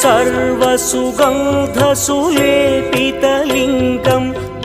सर्वसुगन्धसुलेपितलिङ्गं